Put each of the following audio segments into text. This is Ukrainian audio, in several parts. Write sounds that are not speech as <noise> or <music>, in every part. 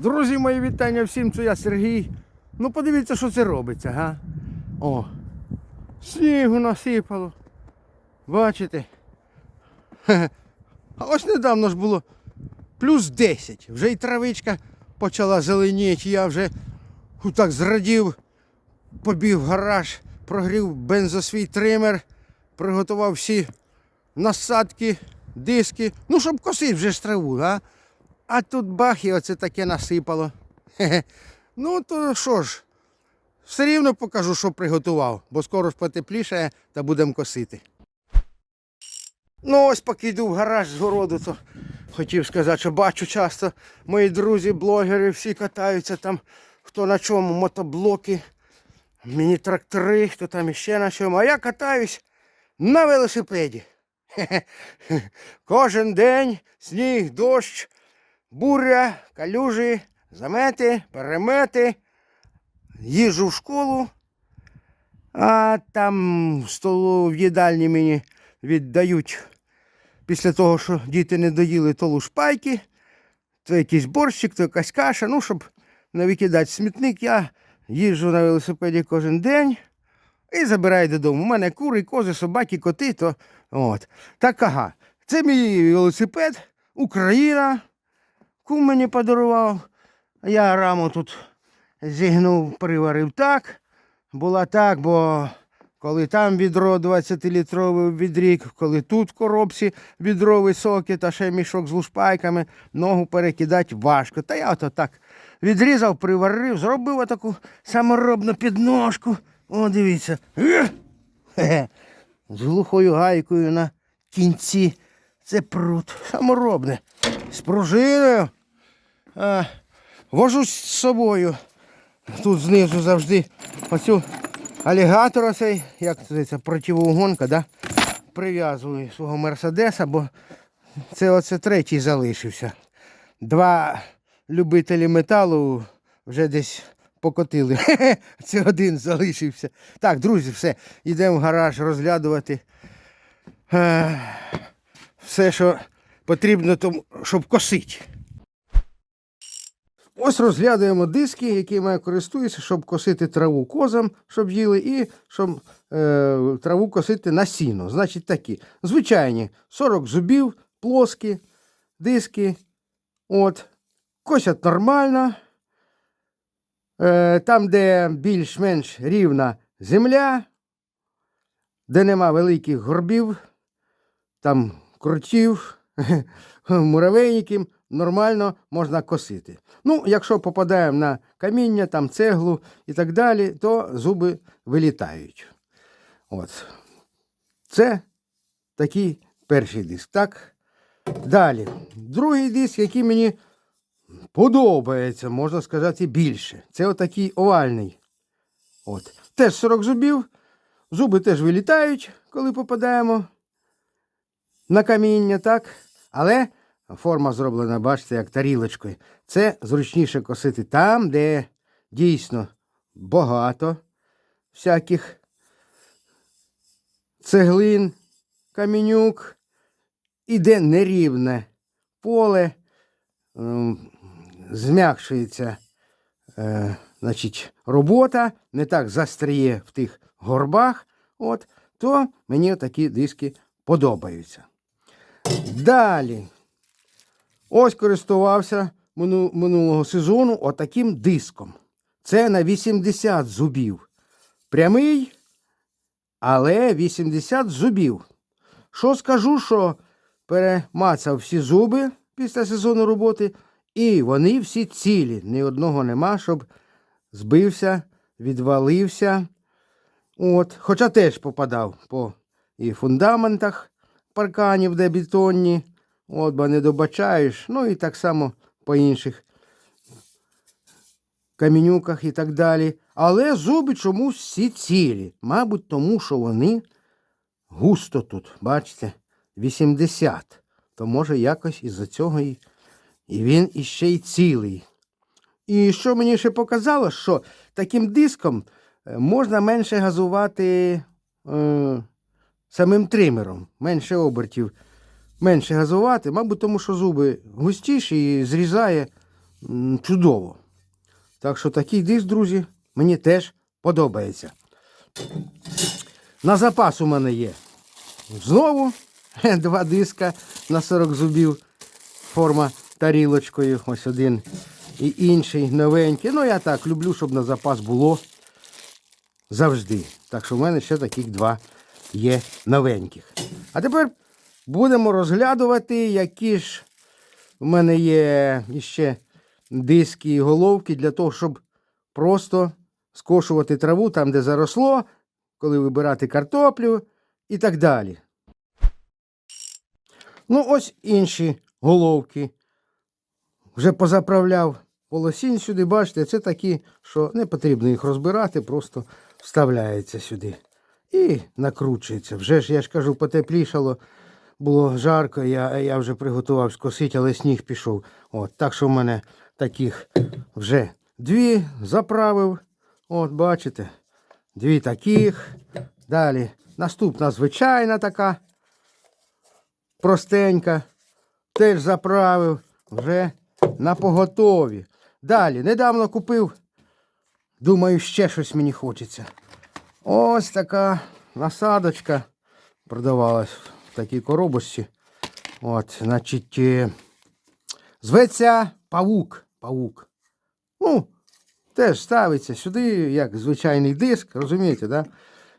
Друзі, мої вітання всім, це я Сергій. Ну подивіться, що це робиться, га? О, снігу насипало. Бачите? <laughs> А ось недавно ж було плюс 10. Вже і травичка почала зеленіти. Я вже так зрадів, побіг в гараж, прогрів бензосвій тример, приготував всі насадки, диски. Ну, щоб косити вже ж траву, а? А тут бах і оце таке насипало. Ну то що ж, все рівно покажу, що приготував, бо скоро ж потепліше та будемо косити. Ну ось поки йду в гараж з городу, то хотів сказати, що бачу часто мої друзі, блогери, всі катаються там, хто на чому, мотоблоки, міні-трактори, хто там іще на чому. А я катаюсь на велосипеді. Кожен день сніг, дощ, буря, калюжі, замети, перемети. Їжджу в школу, а там столу в їдальні мені віддають після того, що діти не доїли то лушпайки, то якийсь борщик, то якась каша. Ну, щоб не викидати смітник, я їжджу на велосипеді кожен день і забираю додому. У мене кури, кози, собаки, коти, то от. Так ага. Це мій велосипед, Україна. Кум мені подарував. Я раму тут зігнув, приварив так. Була так, бо коли там відро 20-літровий відрік, коли тут в коробці відро високе та ще мішок з лушпайками, ногу перекидати важко. Та я ото так відрізав, приварив, зробив отаку саморобну підножку. О, дивіться. <laughs> З глухою гайкою на кінці. Це прут. Саморобне. З пружиною. А, вожусь з собою. Тут знизу завжди оцю алігатор оцей, як це противоугонка, да? прив'язую свого мерседеса, бо це оце третій залишився. Два любителі металу вже десь покотили. <laughs> Це один залишився. Так, друзі, все, йдемо в гараж розглядувати. Е, Все, що потрібно, щоб косити. Ось розглядаємо диски, якими я користуюся, щоб косити траву козам, щоб їли, і щоб е, траву косити на сіно. Значить такі. Звичайні 40 зубів, плоскі, диски. От. Косять нормально. Е, там, де більш-менш рівна земля, де нема великих горбів, там крутів, муравейників, нормально можна косити. Ну, якщо попадаємо на каміння, там цеглу і так далі, то зуби вилітають. От. Це такий перший диск. Так. Далі. Другий диск, який мені подобається, можна сказати, більше. Це отакий овальний. От. Теж 40 зубів. Зуби теж вилітають, коли попадаємо на каміння, так? Але форма зроблена, бачите, як тарілочкою. Це зручніше косити там, де дійсно багато всяких цеглин, камінюк, і де нерівне поле, ем, зм'якшується е, значить, робота, не так застріє в тих горбах, от, то мені такі диски подобаються. Далі. Ось користувався минулого сезону отаким диском. Це на 80 зубів. Прямий, але 80 зубів. Що скажу, що перемацав всі зуби після сезону роботи, і вони всі цілі. Ні одного нема, щоб збився, відвалився. От. Хоча теж попадав по і фундаментах парканів, де бетонні. От, бо не добачаєш. Ну і так само по інших камінюках і так далі. Але зуби чомусь всі цілі. Мабуть, тому що вони густо тут, бачите, 80. То може якось із-за цього і, і він іще й цілий. І що мені ще показало, що таким диском е, можна менше газувати е, самим тримером, менше обертів, менше газувати, мабуть, тому що зуби густіші і зрізає чудово. Так що такий диск, друзі, мені теж подобається. На запас у мене є знову <laughs> два диска на 40 зубів. Форма тарілочкою. Ось один і інший новенький. Ну, я так люблю, щоб на запас було завжди. Так що в мене ще таких два є новеньких. А тепер будемо розглядувати, які ж в мене є ще диски і головки для того, щоб просто скошувати траву там, де заросло, коли вибирати картоплю і так далі. Ну, ось інші головки. Вже позаправляв полосінь сюди, бачите, це такі, що не потрібно їх розбирати, просто вставляється сюди. І накручується. Вже ж, я ж кажу, потеплішало, було жарко, я, я вже приготував скосити, але сніг пішов. От, так що в мене таких вже дві заправив. От, бачите, дві таких. Далі наступна звичайна така простенька. Теж заправив вже на поготові. Далі, недавно купив. Думаю, ще щось мені хочеться. Ось така насадочка продавалась в такій коробочці. От, значить, е, зветься павук. Павук. Ну, теж ставиться сюди, як звичайний диск, розумієте, да?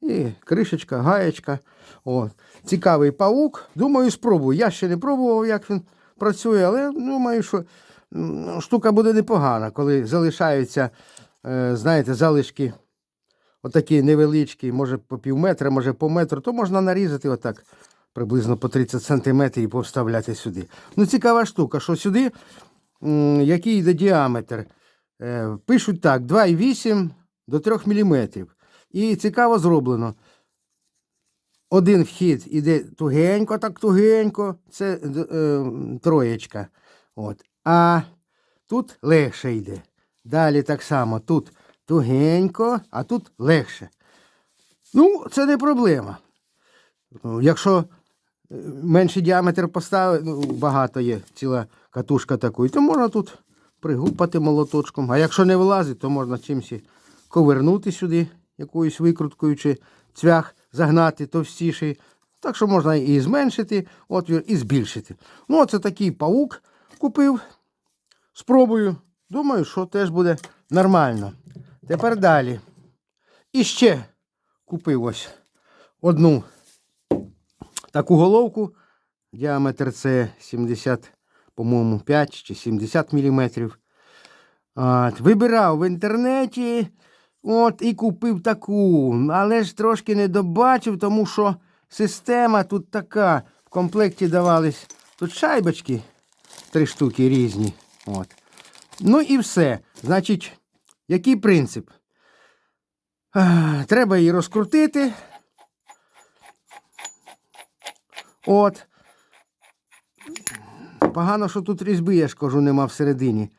І кришечка, гаєчка. От. Цікавий павук. Думаю, спробую. Я ще не пробував, як він працює, але думаю, що штука буде непогана, коли залишаються, е, знаєте, залишки отакі невеличкі, може по пів метра, може по метру, то можна нарізати отак приблизно по 30 сантиметрів і повставляти сюди. Ну, цікава штука, що сюди, який йде діаметр, е, пишуть так, 2,8 до 3 мм. І цікаво зроблено. Один вхід іде тугенько, так тугенько, це е, троєчка. От. А тут легше йде. Далі так само. Тут тугенько, а тут легше. Ну, це не проблема. Ну, Якщо е, менший діаметр поставити, ну, багато є ціла катушка такої, то можна тут пригупати молоточком. А якщо не вилазить, то можна чимось ковернути сюди якоюсь викруткою чи цвях загнати товстіший. Так що можна і зменшити отвір, і збільшити. Ну, оце такий паук купив. Спробую. Думаю, що теж буде нормально. Тепер далі. І ще купив ось одну таку головку. Діаметр це 70, по-моєму, 5 чи 70 мм. От, вибирав в інтернеті. От і купив таку, але ж трошки не добачив, тому що система тут така. В комплекті давались тут шайбочки, три штуки різні. От. Ну і все. Значить, який принцип? Треба її розкрутити. От. Погано, що тут різьби, я ж кажу, нема всередині.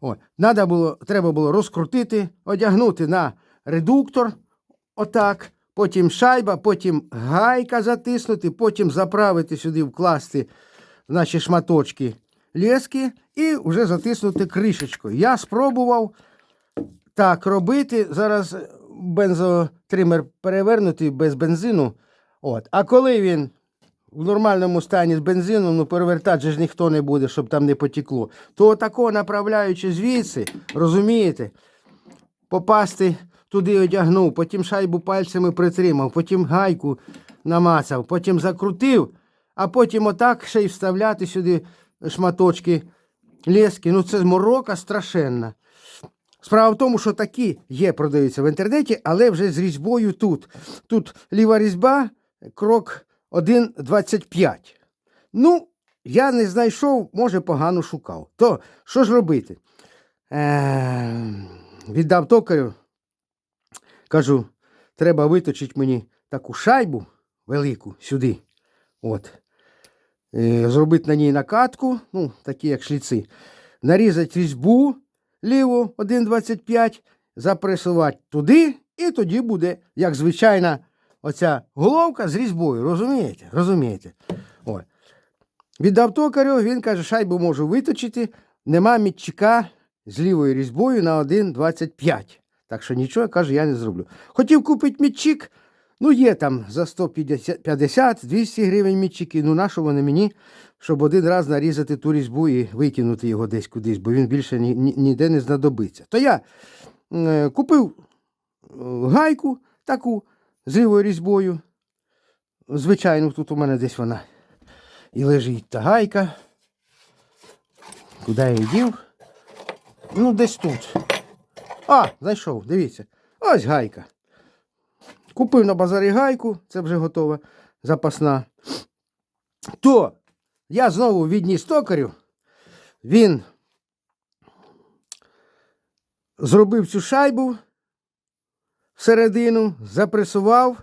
От. Надо було, треба було розкрутити, одягнути на редуктор, отак, потім шайба, потім гайка затиснути, потім заправити сюди, вкласти наші шматочки лески і вже затиснути кришечкою. Я спробував так робити. Зараз бензотример перевернутий без бензину. От. А коли він в нормальному стані з бензином, ну перевертати же ж ніхто не буде, щоб там не потекло, то отако направляючи звідси, розумієте, попасти туди одягнув, потім шайбу пальцями притримав, потім гайку намацав, потім закрутив, а потім отак ще й вставляти сюди шматочки лески. Ну це морока страшенна. Справа в тому, що такі є, продаються в інтернеті, але вже з різьбою тут. Тут ліва різьба, крок 1,25. Ну, я не знайшов, може, погано шукав. То що ж робити? Е, віддав токарю, кажу, треба виточити мені таку шайбу велику сюди. От. Е, зробити на ній накатку, ну, такі як шліци, нарізати різьбу ліву 1,25, запресувати туди, і тоді буде, як звичайна оця головка з різьбою. Розумієте? Розумієте? Ой. Віддав токарю, він каже, шайбу можу виточити. нема мітчика з лівою різьбою на 1,25. Так що нічого, каже, я не зроблю. Хотів купити мітчик, ну є там за 150-200 гривень мітчики. Ну нащо вони мені, щоб один раз нарізати ту різьбу і викинути його десь кудись, бо він більше ні, ні- ніде не знадобиться. То я е, купив е, гайку таку з лівою різьбою. Звичайно, тут у мене десь вона і лежить та гайка. Куди я її дів? Ну, десь тут. А, знайшов, дивіться. Ось гайка. Купив на базарі гайку, це вже готова, запасна. То я знову відніс токарю. Він зробив цю шайбу всередину, запресував,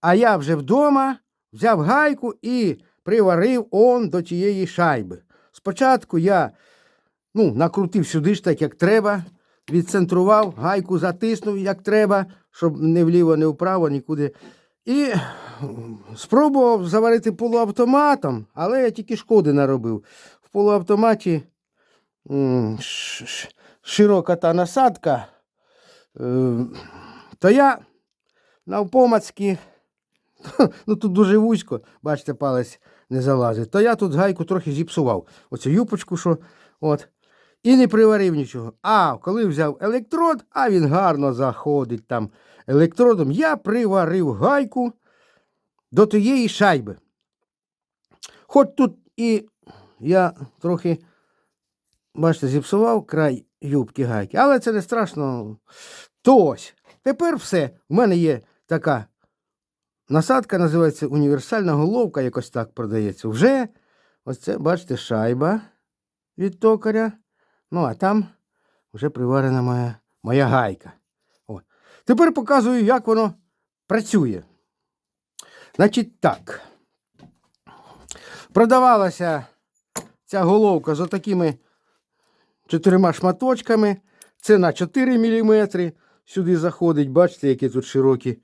а я вже вдома взяв гайку і приварив он до тієї шайби. Спочатку я ну, накрутив сюди ж так, як треба, відцентрував, гайку затиснув, як треба, щоб не вліво, не вправо, нікуди. І спробував заварити полуавтоматом, але я тільки шкоди наробив. В полуавтоматі широка та насадка. Е, То я навпомацьки, <laughs> ну тут дуже вузько, бачите, палець не залазить. То я тут гайку трохи зіпсував. Оцю юпочку, що от. І не приварив нічого. А коли взяв електрод, а він гарно заходить там електродом, я приварив гайку до тієї шайби. Хоч тут і я трохи, бачите, зіпсував край юбки гайки, але це не страшно. То ось. Тепер все. У мене є така насадка, називається універсальна головка, якось так продається. Вже ось це, бачите, шайба від токаря. Ну, а там вже приварена моя, моя гайка. О. Тепер показую, як воно працює. Значить так. Продавалася ця головка з отакими чотирма шматочками. Це на 4 мм. Сюди заходить, бачите, які тут широкі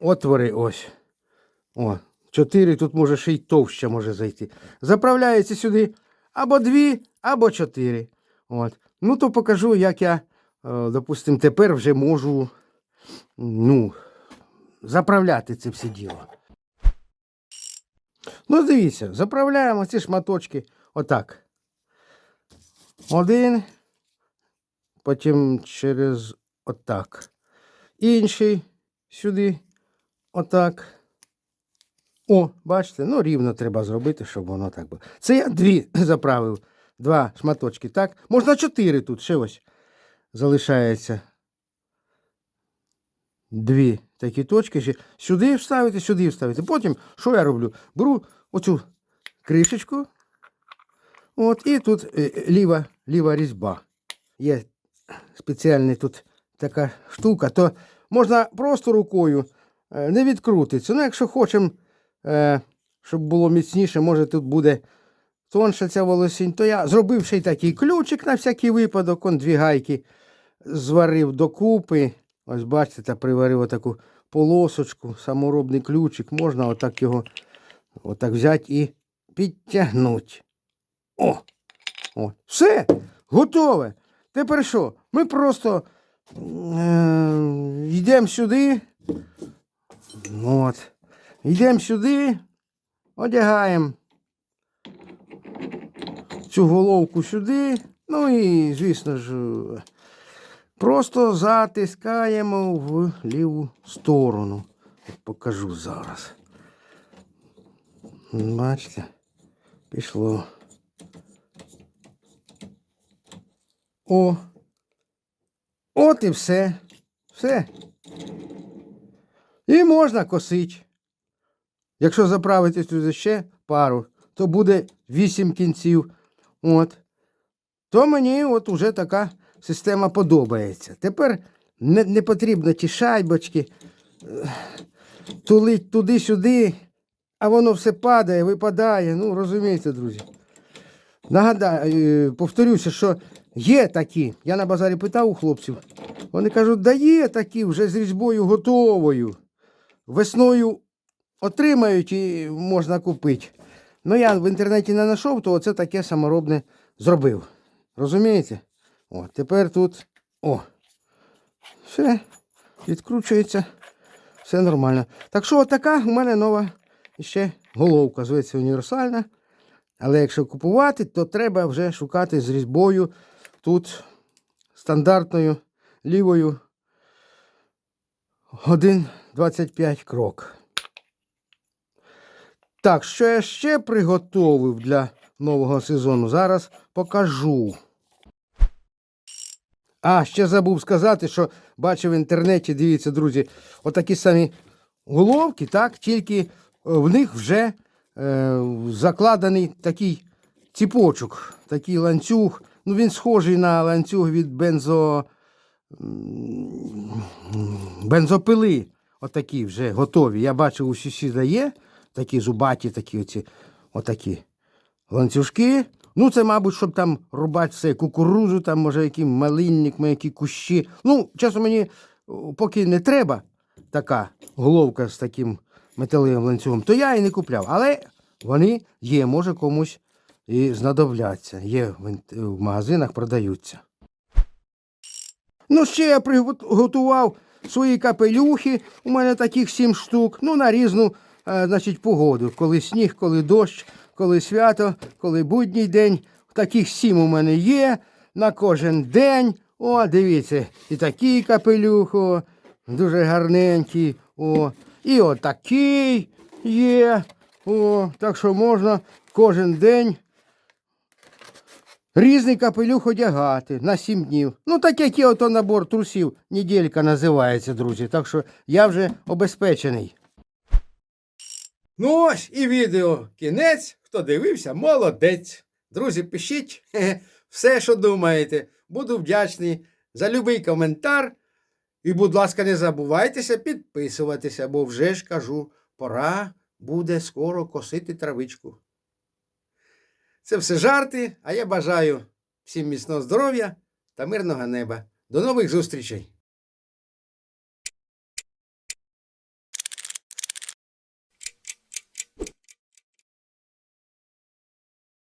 отвори ось. О, 4, тут може ще й товща може зайти. Заправляється сюди або 2, або 4. От. Ну, то покажу, як я, е, допустим, тепер вже можу ну, заправляти це все діло. Ну, дивіться, заправляємо ці шматочки отак. Один, потім через отак. Інший сюди, отак. О, бачите, ну рівно треба зробити, щоб воно так було. Це я дві <clears throat> заправив. Два шматочки, так? Можна чотири тут, ще ось залишається. Дві такі точки. Сюди вставити, сюди вставити. Потім, що я роблю? Беру оцю кришечку. От, і тут е, ліва, ліва різьба. Є спеціальна тут така штука, то можна просто рукою е, не відкрутиться. Ну, якщо хочемо, е, щоб було міцніше, може тут буде тонша ця волосінь, то я зробив ще й такий ключик на всякий випадок, он дві гайки зварив докупи. Ось бачите, та приварив отаку полосочку, саморобний ключик. Можна отак його отак взяти і підтягнути. О! О! Все, готове. Тепер що? Ми просто е- йдемо сюди. От. Йдемо сюди, одягаємо цю головку сюди. Ну і, звісно ж, просто затискаємо в ліву сторону. От покажу зараз. Бачите, пішло. О. От і все. Все. І можна косити. Якщо заправити туди ще пару, то буде 8 кінців. От. То мені от уже така система подобається. Тепер не, не потрібно ті шайбочки тулить туди-сюди, а воно все падає, випадає. Ну, розумієте, друзі. Нагадаю, е, повторюся, що є такі. Я на базарі питав у хлопців. Вони кажуть, да є такі вже з різьбою готовою. Весною отримають і можна купити. Ну, я в інтернеті не знайшов, то це таке саморобне зробив. Розумієте? О, тепер тут. О. Все, відкручується. Все нормально. Так що, така у мене нова ще головка, зветься універсальна. Але якщо купувати, то треба вже шукати з різьбою тут стандартною лівою 1,25 крок. Так, що я ще приготовив для нового сезону, зараз покажу. А, ще забув сказати, що бачив в інтернеті, дивіться, друзі, отакі самі головки, так, тільки е, в них вже е, закладений такий ціпочок, такий ланцюг. Ну, він схожий на ланцюг від бензо, бензопили. Отакі вже готові. Я бачив, у сусіда є такі зубаті, такі оці, отакі ланцюжки. Ну, це, мабуть, щоб там рубати все, кукурузу, там, може, який малинник, які кущі. Ну, чесно, мені поки не треба така головка з таким металевим ланцюгом, то я і не купляв. Але вони є, може комусь і знадобляться. Є в, магазинах, продаються. Ну, ще я приготував свої капелюхи. У мене таких сім штук. Ну, на різну е, значить, погоду. Коли сніг, коли дощ, коли свято, коли будній день. Таких сім у мене є на кожен день. О, дивіться, і такий капелюх, дуже гарненький. О, і отакий є. О, так що можна кожен день Різний капелюх одягати на сім днів. Ну, так як і ото набор трусів, неділька називається, друзі. Так що я вже обезпечений. Ну ось і відео кінець. Хто дивився, молодець. Друзі, пишіть все, що думаєте. Буду вдячний за любий коментар. І, будь ласка, не забувайтеся підписуватися, бо вже ж кажу, пора буде скоро косити травичку. Це все жарти, а я бажаю всім міцного здоров'я та мирного неба. До нових зустрічей!